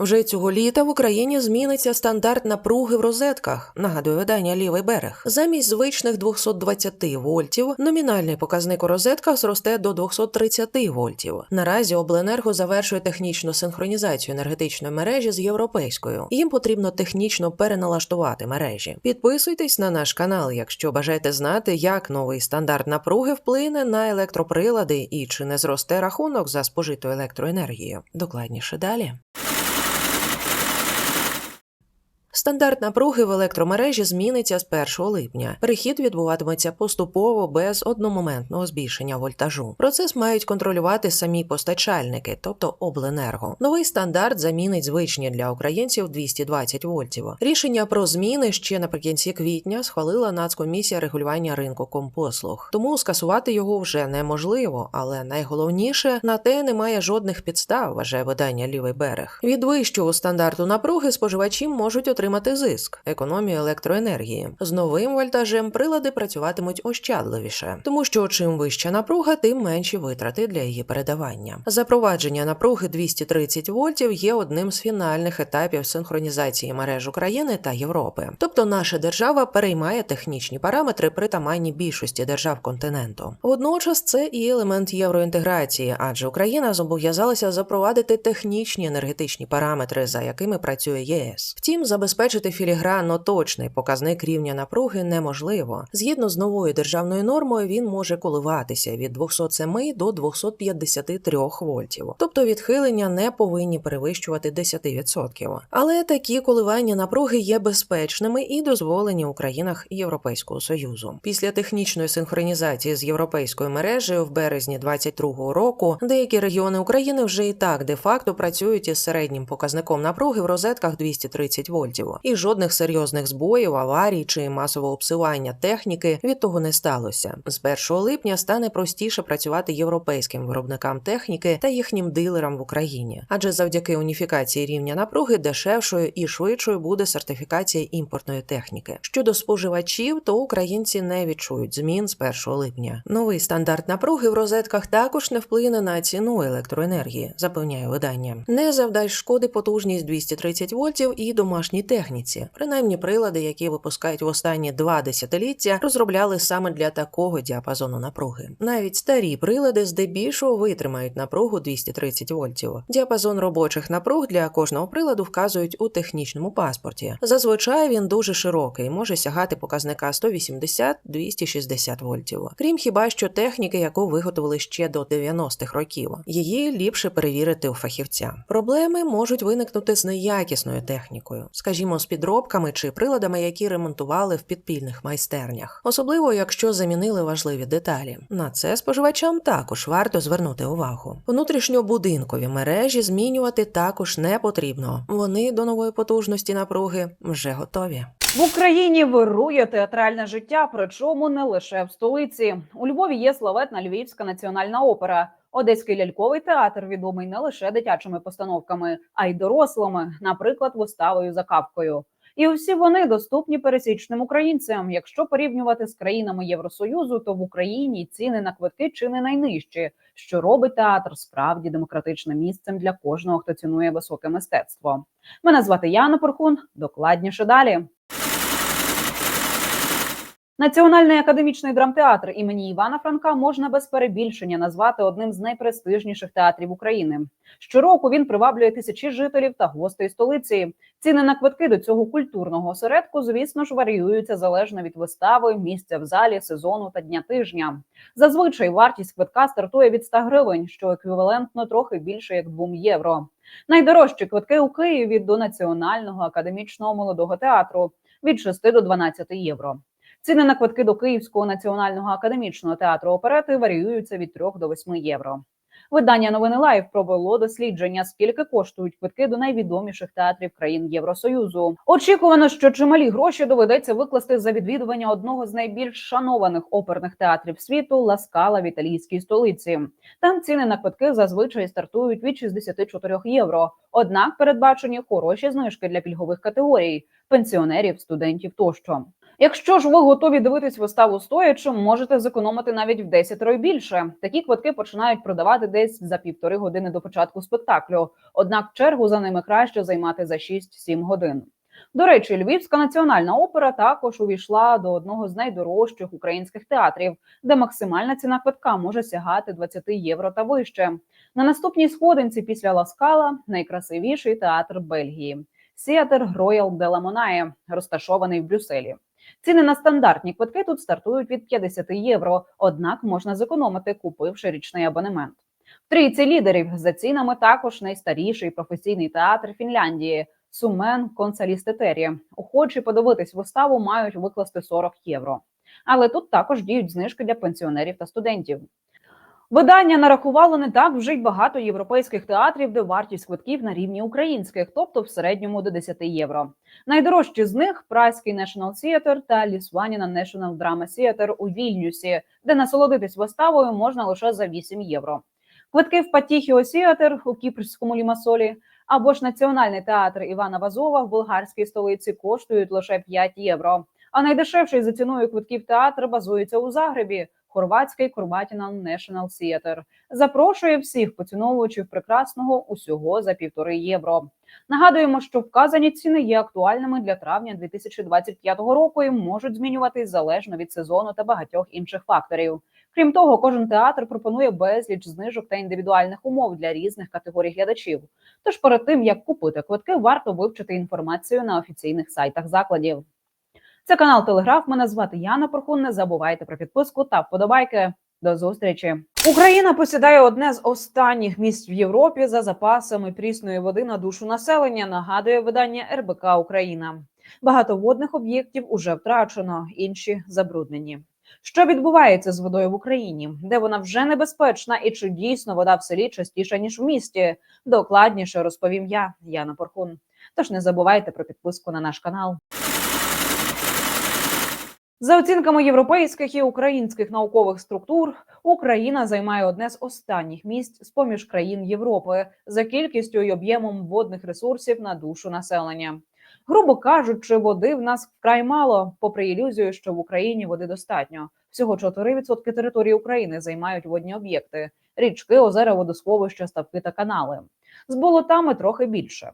Вже цього літа в Україні зміниться стандарт напруги в розетках. Нагадує видання Лівий берег. Замість звичних 220 вольтів номінальний показник у розетках зросте до 230 вольтів. Наразі обленерго завершує технічну синхронізацію енергетичної мережі з європейською. Їм потрібно технічно переналаштувати мережі. Підписуйтесь на наш канал, якщо бажаєте знати, як новий стандарт напруги вплине на електроприлади і чи не зросте рахунок за спожиту електроенергію. Докладніше далі. Стандарт напруги в електромережі зміниться з 1 липня. Перехід відбуватиметься поступово без одномоментного збільшення вольтажу. Процес мають контролювати самі постачальники, тобто обленерго. Новий стандарт замінить звичні для українців 220 вольтів. Рішення про зміни ще наприкінці квітня схвалила Нацкомісія регулювання ринку компослуг. Тому скасувати його вже неможливо, але найголовніше на те немає жодних підстав, вважає видання Лівий берег. Від вищого стандарту напруги споживачі можуть отримати зиск, економію електроенергії. З новим вольтажем прилади працюватимуть ощадливіше, тому що чим вища напруга, тим менші витрати для її передавання. Запровадження напруги 230 вольтів є одним з фінальних етапів синхронізації мереж України та Європи. Тобто наша держава переймає технічні параметри притаманні більшості держав континенту. Водночас це і елемент євроінтеграції, адже Україна зобов'язалася запровадити технічні енергетичні параметри, за якими працює ЄС. Втім, забезпечити філігранно точний показник рівня напруги неможливо. Згідно з новою державною нормою, він може коливатися від 207 до 253 вольтів, тобто відхилення не повинні перевищувати 10%. Але такі коливання напруги є безпечними і дозволені у країнах Європейського союзу. Після технічної синхронізації з європейською мережею в березні 2022 року деякі регіони України вже і так де-факто працюють із середнім показником напруги в розетках 230 вольтів, і жодних серйозних збоїв, аварій чи масового обсилання техніки від того не сталося. З 1 липня стане простіше працювати європейським виробникам техніки та їхнім дилерам в Україні, адже завдяки уніфікації рівня напруги дешевшою і швидшою буде сертифікація імпортної техніки. Щодо споживачів, то українці не відчують змін з 1 липня. Новий стандарт напруги в розетках також не вплине на ціну електроенергії, запевняє видання. Не завдасть шкоди потужність 230 вольтів і домашній техніці. Принаймні прилади, які випускають в останні два десятиліття, розробляли саме для такого діапазону напруги. Навіть старі прилади здебільшого витримають напругу 230 вольтів. Діапазон робочих напруг для кожного приладу вказують у технічному паспорті. Зазвичай він дуже широкий, може сягати показника 180-260 вольтів. Крім хіба що техніки, яку виготовили ще до 90-х років. Її ліпше перевірити у фахівця. Проблеми можуть виникнути з неякісною технікою, скажімо, з підробками чи приладами, які ремонтували в підпільних майстернях, особливо якщо замінили важливі деталі. На це споживачам також варто звернути увагу. Внутрішньобудинкові мережі змінювати також не потрібно. Вони до нової потужності напруги вже готові. В Україні вирує театральне життя, причому не лише в столиці. У Львові є славетна Львівська національна опера. Одеський ляльковий театр відомий не лише дитячими постановками, а й дорослими, наприклад, виставою за капкою. І усі вони доступні пересічним українцям. Якщо порівнювати з країнами Євросоюзу, то в Україні ціни на квитки чи не найнижчі, що робить театр справді демократичним місцем для кожного, хто цінує високе мистецтво. Мене звати Яна Порхун. Докладніше далі. Національний академічний драмтеатр імені Івана Франка можна без перебільшення назвати одним з найпрестижніших театрів України. Щороку він приваблює тисячі жителів та гостей столиці. Ціни на квитки до цього культурного осередку, звісно ж, варіюються залежно від вистави, місця в залі, сезону та дня тижня. Зазвичай вартість квитка стартує від 100 гривень, що еквівалентно трохи більше як 2 євро. Найдорожчі квитки у Києві до Національного академічного молодого театру від 6 до 12 євро. Ціни на квитки до Київського національного академічного театру оперети варіюються від 3 до 8 євро. Видання новини Лайв провело дослідження, скільки коштують квитки до найвідоміших театрів країн Євросоюзу. Очікувано, що чималі гроші доведеться викласти за відвідування одного з найбільш шанованих оперних театрів світу Ласкала в італійській столиці. Там ціни на квитки зазвичай стартують від 64 євро. Однак передбачені хороші знижки для пільгових категорій пенсіонерів, студентів тощо. Якщо ж ви готові дивитись виставу стоячи, можете зекономити навіть в 10 разів більше. Такі квитки починають продавати десь за півтори години до початку спектаклю. Однак чергу за ними краще займати за 6-7 годин. До речі, Львівська національна опера також увійшла до одного з найдорожчих українських театрів, де максимальна ціна квитка може сягати 20 євро та вище. На наступній сходинці після Ласкала найкрасивіший театр Бельгії. Сіатр Роял де Ламонає, розташований в Брюсселі. Ціни на стандартні квитки тут стартують від 50 євро, однак можна зекономити, купивши річний абонемент. В трійці лідерів за цінами також найстаріший професійний театр Фінляндії Сумен Консалістетері. Охочі подивитись виставу мають викласти 40 євро. Але тут також діють знижки для пенсіонерів та студентів. Видання нарахувало не так вже й багато європейських театрів, де вартість квитків на рівні українських, тобто в середньому до 10 євро. Найдорожчі з них Празький National Theatre та Лісваніна National Drama Theatre у Вільнюсі, де насолодитись виставою можна лише за 8 євро. Квитки в Патіхіо Сіатер у Кіпрському Лімасолі або ж Національний театр Івана Вазова в болгарській столиці коштують лише 5 євро. А найдешевший за ціною квитків театр базується у Загребі. Хорватський Курбатіна National Theatre. запрошує всіх поціновувачів прекрасного усього за півтори євро. Нагадуємо, що вказані ціни є актуальними для травня 2025 року і можуть змінюватись залежно від сезону та багатьох інших факторів. Крім того, кожен театр пропонує безліч знижок та індивідуальних умов для різних категорій глядачів. Тож перед тим як купити квитки, варто вивчити інформацію на офіційних сайтах закладів. Це канал Телеграф. Мене звати Яна Порхун. Не забувайте про підписку та вподобайки. До зустрічі. Україна посідає одне з останніх місць в Європі за запасами прісної води на душу населення. Нагадує видання РБК Україна. Багато водних об'єктів уже втрачено, інші забруднені. Що відбувається з водою в Україні, де вона вже небезпечна, і чи дійсно вода в селі частіша ніж в місті? Докладніше розповім я, Яна Порхун. Тож не забувайте про підписку на наш канал. За оцінками європейських і українських наукових структур, Україна займає одне з останніх місць з поміж країн Європи за кількістю і об'ємом водних ресурсів на душу населення. Грубо кажучи, води в нас вкрай мало, попри ілюзію, що в Україні води достатньо. Всього 4% території України займають водні об'єкти: річки, озера, водосховища, ставки та канали. З болотами трохи більше.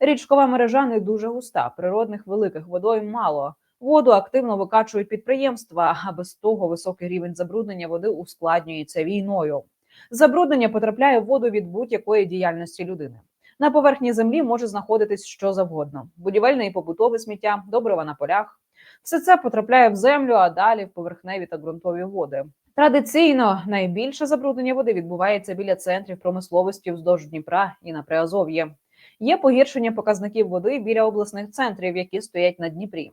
Річкова мережа не дуже густа, природних великих водойм мало. Воду активно викачують підприємства, а без того високий рівень забруднення води ускладнюється війною. Забруднення потрапляє в воду від будь-якої діяльності людини. На поверхні землі може знаходитись що завгодно: будівельне і побутове сміття, добрива на полях. Все це потрапляє в землю, а далі в поверхневі та ґрунтові води. Традиційно найбільше забруднення води відбувається біля центрів промисловості вздовж Дніпра і на Приазов'ї. Є погіршення показників води біля обласних центрів, які стоять на Дніпрі.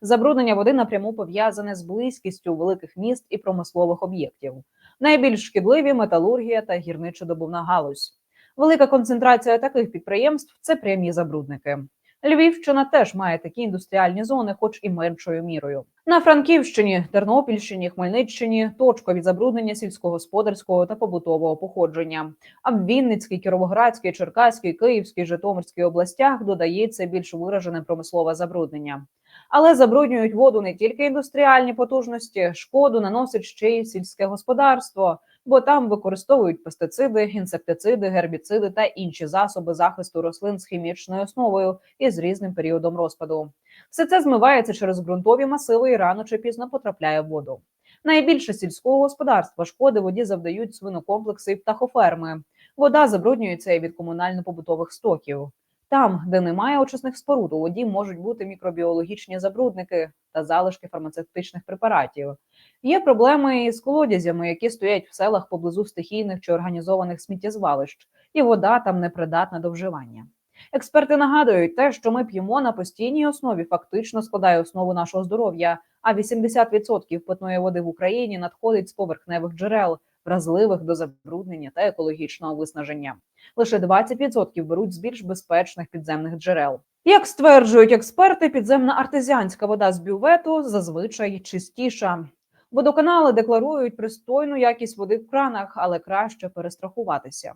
Забруднення води напряму пов'язане з близькістю великих міст і промислових об'єктів. Найбільш шкідливі металургія та гірничодобувна галузь. Велика концентрація таких підприємств це прямі забрудники. Львівщина теж має такі індустріальні зони, хоч і меншою мірою. На Франківщині, Тернопільщині, Хмельниччині точкові забруднення сільськогосподарського та побутового походження. А в Вінницькій, Кіровоградській, Черкаській, Київській, Житомирській областях додається більш виражене промислове забруднення. Але забруднюють воду не тільки індустріальні потужності, шкоду наносить ще й сільське господарство, бо там використовують пестициди, інсектициди, гербіциди та інші засоби захисту рослин з хімічною основою і з різним періодом розпаду. Все це змивається через ґрунтові масиви і рано чи пізно потрапляє в воду. Найбільше сільського господарства шкоди воді завдають свинокомплекси і птахоферми. Вода забруднюється і від комунально-побутових стоків. Там, де немає очисних споруд, у воді можуть бути мікробіологічні забрудники та залишки фармацевтичних препаратів. Є проблеми із колодязями, які стоять в селах поблизу стихійних чи організованих сміттєзвалищ, і вода там непридатна до вживання. Експерти нагадують, те, що ми п'ємо на постійній основі, фактично складає основу нашого здоров'я. А 80% питної води в Україні надходить з поверхневих джерел, вразливих до забруднення та екологічного виснаження. Лише 20% беруть з більш безпечних підземних джерел. Як стверджують експерти, підземна артезіанська вода з бювету зазвичай чистіша. Водоканали декларують пристойну якість води в кранах, але краще перестрахуватися.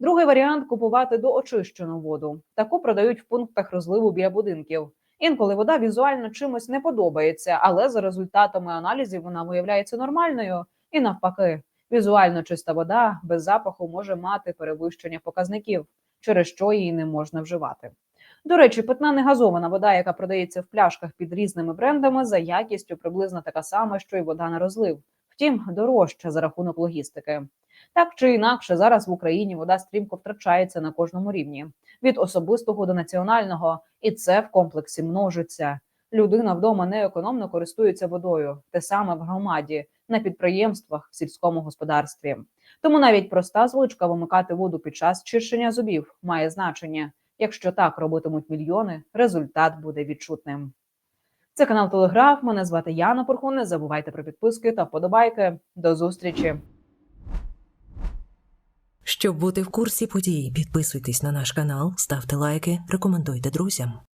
Другий варіант купувати доочищену воду. Таку продають в пунктах розливу біля будинків. Інколи вода візуально чимось не подобається, але за результатами аналізів вона виявляється нормальною. І навпаки, візуально чиста вода без запаху може мати перевищення показників, через що її не можна вживати. До речі, питна негазована вода, яка продається в пляшках під різними брендами, за якістю приблизно така сама, що й вода на розлив. Втім, дорожча за рахунок логістики. Так чи інакше, зараз в Україні вода стрімко втрачається на кожному рівні від особистого до національного, і це в комплексі множиться. Людина вдома неекономно користується водою, те саме в громаді, на підприємствах, в сільському господарстві. Тому навіть проста звичка вимикати воду під час чищення зубів має значення. Якщо так робитимуть мільйони, результат буде відчутним. Це канал Телеграф. Мене звати Яна Порхун. Не забувайте про підписки та вподобайки. До зустрічі. Щоб бути в курсі подій, підписуйтесь на наш канал, ставте лайки, рекомендуйте друзям.